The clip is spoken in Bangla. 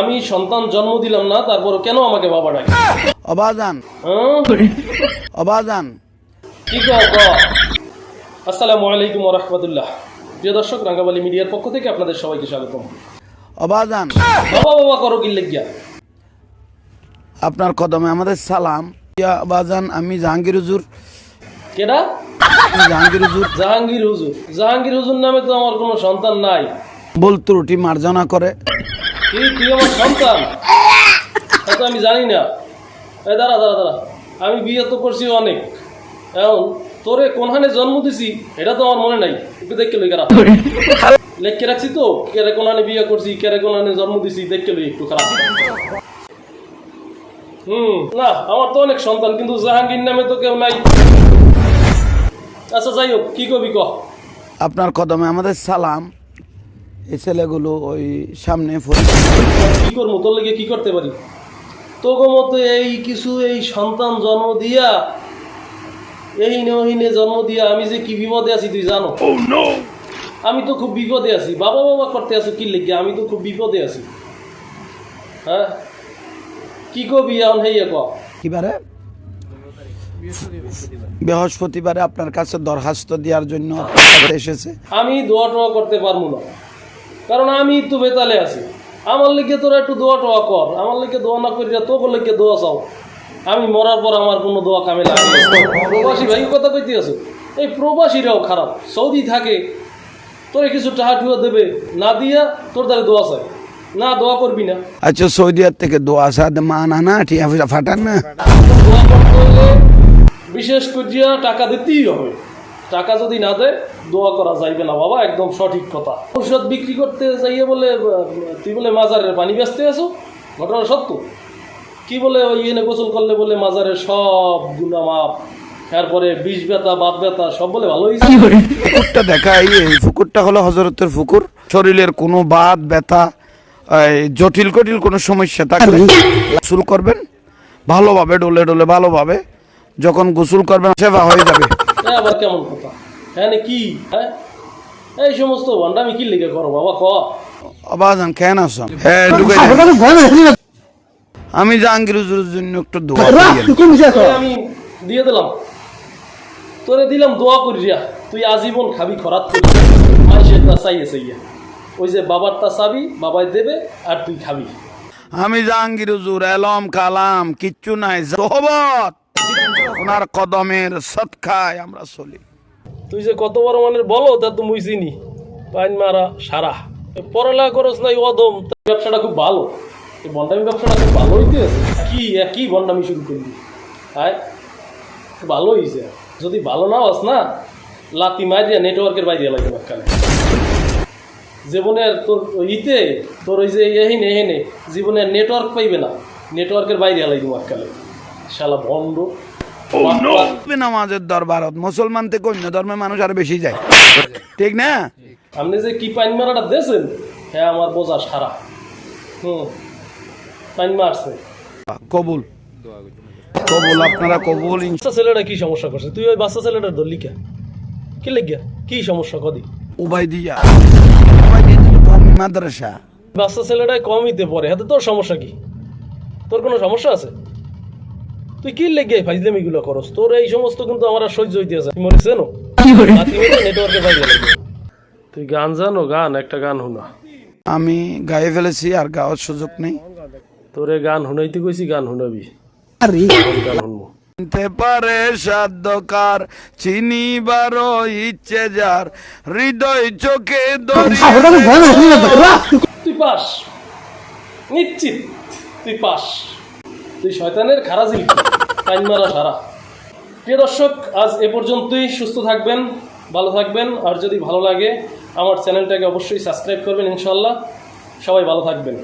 আমি সন্তান জন্ম দিলাম না তারপর কেন আমাকে বাবা ডাকে? অবাজান হ্যাঁ? অবাজান কি কও ক? আসসালামু আলাইকুম রহমতুল্লাহ। প্রিয় দর্শক রাঙ্গাবালি মিডিয়ার পক্ষ থেকে আপনাদের সবাইকে স্বাগতম। অবাজান বাবা বাবা করো কি লেগিয়া? আপনার কদমে আমাদের সালাম। অবাজান আমি জাহাঙ্গীর হুজুর। কেডা? জাহাঙ্গীর হুজুর। জাহাঙ্গীর হুজুর। জাহাঙ্গীর হুজুর নামে তো আমার কোনো সন্তান নাই। ভুল ত্রুটি মার্জনা করে। কি তুই আমার সন্তান? তা আমি জানি না এই দাঁড়া দাঁড়া দাঁড়া। আমি বিয়ে তো করছি অনেক। এখন তোরে কোনখানে জন্ম দিছি, এটা তো আমার মনে নাই। একটু দেখকে লই, খারাপ। লেখকে রাখছি তো, কেরে কোনখানে বিয়ে করছি, কেরে কোনখানে জন্ম দিছি দেখকে লই একটু, খারাপ। হুম, না, আমার তো অনেক সন্তান, কিন্তু জাহাঙ্গীর নামে তো কেউ নাই। আচ্ছা যাই হোক, কি কবি ক? আপনার কদমে আমাদের সালাম। এই ছেলেগুলো ওই সামনে কি করব? তোর লেগে কি করতে পারি? তোকে মতো এই কিছু এই সন্তান জন্ম দিয়া এই নহিনে জন্ম দিয়া আমি যে কি বিপদে আছি তুই জানো? আমি তো খুব বিপদে আছি। বাবা বাবা করতে আছো কি লেগে? আমি তো খুব বিপদে আছি। হ্যাঁ? কি কবি এখন হেয়ে ক? কিবারে বৃহস্পতিবারে আপনার কাছে দরখাস্ত দেওয়ার জন্য এসেছে। আমি দোয়া টোয়া করতে পারব না। কারণ আমি তো বেতালে আছি। আমার লিগে তোরা একটু দোয়া টোয়া কর। আমার লিগে দোয়া না করিয়া তোকে লিগে দোয়া চাও। আমি মরার পর আমার কোনো দোয়া কামে লাগে প্রবাসী ভাই কথা কইতে আছো? এই প্রবাসীরাও খারাপ। সৌদি থাকে তোরে কিছু টাহা টুয়া দেবে না দিয়া তোর দ্বারা দোয়া চাই না দোয়া করবি না। আচ্ছা সৌদি থেকে দোয়া সাদ মানা না টিয়া পয়সা ফাটান না। দোয়া করতে হলে বিশেষ করিয়া টাকা দিতেই হবে। টাকা যদি না দেয় দোয়া করা যাইবে না বাবা একদম সঠিক কথা। ঔষধ বিক্রি করতে যাইয়ে বলে তুই বলে মাজারের পানি বেচতে আছো? ঘটনা সত্য। কি বলে ওই এনে গোসল করলে বলে মাজারের সব গুণা মাপ তারপরে বিষ ব্যথা বাত ব্যথা সব বলে ভালো হয়েছে পুকুরটা দেখাই এই পুকুরটা হলো হজরতের পুকুর শরীরের কোনো বাত ব্যথা জটিল কটিল কোনো সমস্যা থাকলে গোসল করবেন ভালোভাবে ডলে ডলে ভালোভাবে যখন গোসল করবেন সেবা হয়ে যাবে। আবার কেমন কথা? হ্যাঁ কি? হ্যাঁ? এই সমস্ত ভণ্ডামি কি লিখে করো বাবা ক? আবাজান কেন আসন হ্যাঁ ঢুকে আমি জাহাঙ্গীর হুজুরের জন্য একটু দোয়া আমি দিয়ে দিলাম। তোরে দিলাম দোয়া করিয়া তুই আজীবন খাবি খরাত মানুষের তা চাইয়ে চাইয়ে ওই যে বাবার তা চাবি বাবাই দেবে আর তুই খাবি। আমি জাহাঙ্গীর হুজুর এলম কালাম কিচ্ছু নাই জহবত ওনার কদমের সৎকায় আমরা চলি। তুই যে কত বড় মানের বলো, তা তো মুই চিনি। পাইন মারা সারা। পড়ালেখা করস নাই অদম। ব্যবসাটা খুব ভালো। এই বন্ডামি ব্যবসাটা খুব ভালো হইতে কি কি বন্ডামি শুরু করবি হ্যাঁ ভালো হয়েছে যদি ভালো না হস না লাতি মারিয়া নেটওয়ার্কের বাইরে লাগে কালে জীবনের তোর ইতে, তোর ওই যে এহিনে এহিনে জীবনের নেটওয়ার্ক পাইবে না। নেটওয়ার্কের বাইরে লাগবে কালে শালা তবে নামাজের দরবারত। মুসলমান থেকে অন্য ধর্মের মানুষ আরও বেশি যায়। ঠিক না? আপনি যে কি পাইন মারাটা দিয়েছেন হ্যাঁ আমার বোঝা সারা। হুম পাইন মারছে। কবুল। কবুল আপনারা কবুল বাচ্চা ছেলেটা কি সমস্যা করছে? তুই ওই বাচ্চা ছেলেটার ধরলি কে? কি লেগিয়া? কি সমস্যা কদি? উবাই দিয়া উবাই দিয়া দিল কওমি মাদ্রাসা। বাচ্চা ছেলেটাই কমইতে পড়ে। হাতে তোর সমস্যা কি? তোর কোনো সমস্যা আছে? তুই কি লেগে ফাইজলামিগুলো করস? তোর এই সমস্ত কিন্তু আমার আর সহ্য হইতে আছে মনে চেনো নেটওয়ার্কে বাইরে তুই গান জানো? গান একটা গান শুনা। আমি গায়ে ফেলেছি আর গাওয়ার সুযোগ নেই। তোরে গান শুনাইতে কইছি গান শুনাবি। গান শুনব। চিনতে পারে সাধ্যকার চিনিবারও ইচ্ছে যার। হৃদয় চোখে তুই পাস। নিশ্চিত তুই পাস। তুই শয়তানের খারাজি। টাইম মারা সারা প্রিয় দর্শক, আজ এ পর্যন্তই। সুস্থ থাকবেন, ভালো থাকবেন, আর যদি ভালো লাগে, আমার চ্যানেলটাকে অবশ্যই সাবস্ক্রাইব করবেন ইনশাল্লাহ সবাই ভালো থাকবেন।